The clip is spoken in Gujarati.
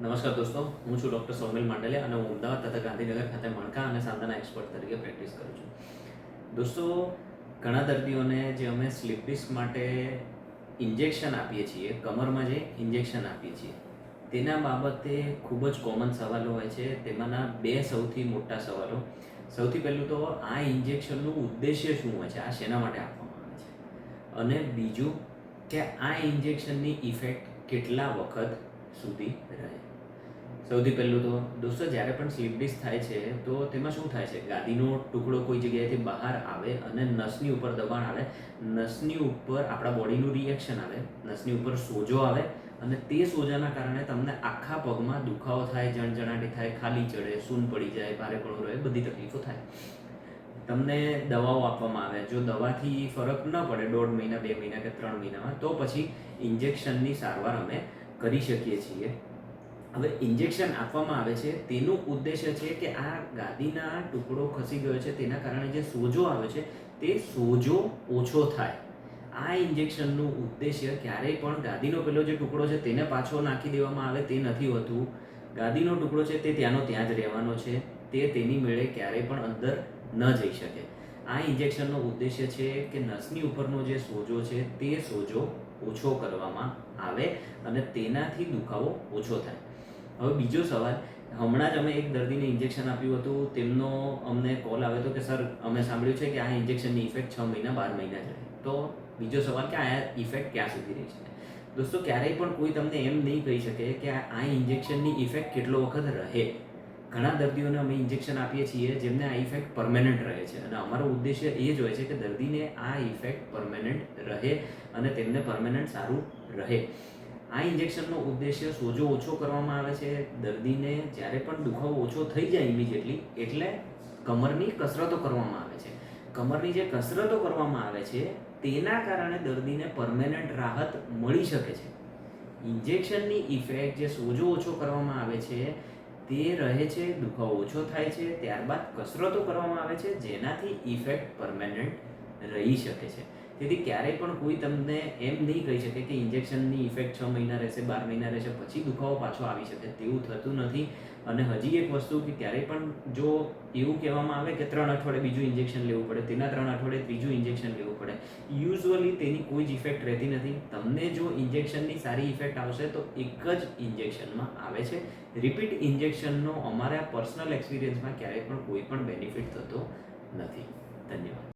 નમસ્કાર દોસ્તો, હું છું ડૉક્ટર સૌમિલ માંડલિયા અને હું અમદાવાદ તથા ગાંધીનગર ખાતે મણકા અને સાંધાના એક્સપર્ટ તરીકે પ્રેક્ટિસ કરું છું. દોસ્તો, ઘણા દર્દીઓને જે અમે સ્લીપ ડિસ્ક માટે ઇન્જેક્શન આપીએ છીએ, કમરમાં જે ઇન્જેક્શન આપીએ છીએ, તેના બાબતે ખૂબ જ કોમન સવાલો હોય છે. તેમાંના બે સૌથી મોટા સવાલો. સૌથી પહેલું તો આ ઇન્જેક્શનનું ઉદ્દેશ્ય શું હોય છે? આ શેના માટે આપવામાં આવે છે? અને બીજું કે આ ઇન્જેક્શનની ઇફેક્ટ કેટલા વખત સુધી રહે. સૌથી પહેલું તો, દોસ્તો, જ્યારે પણ સ્લીપ ડિસ્ક થાય છે, તો તેમાં શું થાય છે? ગાદીનો ટુકડો કોઈ જગ્યાએથી બહાર આવે અને નસની ઉપર દબાણ આવે. નસની ઉપર આપણા બોડીનું રિએક્શન આવે, નસની ઉપર સોજો આવે અને તે સોજાના કારણે તમને આખા પગમાં દુખાવો થાય, જણજણાટી થાય, ખાલી ચડે, સૂન પડી જાય ભારેપણું રહે, બધી તકલીફો થાય. તમને દવાઓ આપવામાં આવે. જો દવાથી ફરક ન પડે દોઢ મહિના, બે મહિના કે ત્રણ મહિનામાં, તો પછી ઇન્જેક્શનની સારવાર અમે કરી શકીએ છીએ. હવે ઇન્જેક્શન આપવામાં આવે છે. તેનું ઉદ્દેશ્ય છે કે આ ગાદીના ટુકડો ખસી ગયો છે. તેના કારણે જે સોજો આવે છે, તે સોજો ઓછો થાય. આ ઇન્જેક્શનનું ઉદ્દેશ્ય ક્યારેય પણ ગાદીનો પેલો જે ટુકડો છે, તેને પાછો નાખી દેવામાં આવે તે નથી હોતું. ગાદીનો ટુકડો છે, તે ત્યાંનો ત્યાં જ રહેવાનો છે. તે તેની મેળે ક્યારેય પણ અંદર ન જઈ શકે. આ ઇન્જેક્શનનો ઉદ્દેશ્ય છે કે નસની ઉપરનો જે સોજો છે, તે સોજો ઓછો કરવામાં આવે અને તેનાથી દુખાવો ઓછો થાય. હવે બીજો સવાલ, હમણાં જ અમે એક દર્દીને ઇન્જેક્શન આપ્યું હતું, તેમનો અમને કોલ આવ્યો હતો કે સર અમે સાંભળ્યું છે કે આ ઇન્જેક્શનની ઇફેક્ટ છ મહિના, બાર મહિના છે. તો બીજો સવાલ કે, આ ઇફેક્ટ ક્યાં સુધી રહી છે દોસ્તો, ક્યારેય પણ કોઈ તમને એમ નહીં કહી શકે કે આ ઇન્જેક્શનની ઇફેક્ટ કેટલો વખત રહે. ઘણા દર્દીઓને અમે ઇન્જેક્શન આપીએ છીએ જેમને આ ઇફેક્ટ પરમેનન્ટ રહે છે. અને અમારો ઉદ્દેશ્ય એ જ હોય છે કે દર્દીને આ ઇફેક્ટ પરમેનન્ટ રહે અને તેમને પરમેનન્ટ સારું રહે. આ ઇન્જેક્શનનો ઉદ્દેશ્ય સોજો ઓછો કરવામાં આવે છે. દર્દીને જ્યારે પણ દુખાવો ઓછો થઈ જાય ઇમિડિયેટલી એટલે કમરની કસરતો કરવામાં આવે છે. કમરની જે કસરતો કરવામાં આવે છે, તેના કારણે દર્દીને પરમેનન્ટ રાહત મળી શકે છે. ઇન્જેક્શનની ઇફેક્ટ જે સોજો ઓછો કરવામાં આવે છે તે રહે છે દુખાવો ઓછો થાય છે, ત્યારબાદ કસરતો કરવામાં આવે છે, જેનાથી ઇફેક્ટ પરમેનન્ટ રહી શકે છે. તેથી ક્યારેય પણ કોઈ તમને એમ નહીં કહી શકે કે ઇન્જેક્શનની ઇફેક્ટ છ મહિના રહેશે, બાર મહિના રહેશે, પછી દુખાવો પાછો આવી શકે. તેવું થતું નથી. અને હજી એક વસ્તુ કે ક્યારેય પણ જો એવું કહેવામાં આવે કે ત્રણ અઠવાડિયે બીજું ઇન્જેક્શન લેવું પડે, તેના ત્રણ અઠવાડિયે ત્રીજું ઇન્જેક્શન લેવું પડે. યુઝ્યુઅલી તેની કોઈ જ ઇફેક્ટ રહેતી નથી. તમને જો ઇન્જેક્શનની સારી ઇફેક્ટ આવશે તો એક જ ઇન્જેક્શનમાં આવે છે. રિપીટ ઇન્જેક્શનનો અમારા પર્સનલ એક્સપિરિયન્સમાં ક્યારેય પણ કોઈ પણ બેનિફિટ થતો નથી. ધન્યવાદ.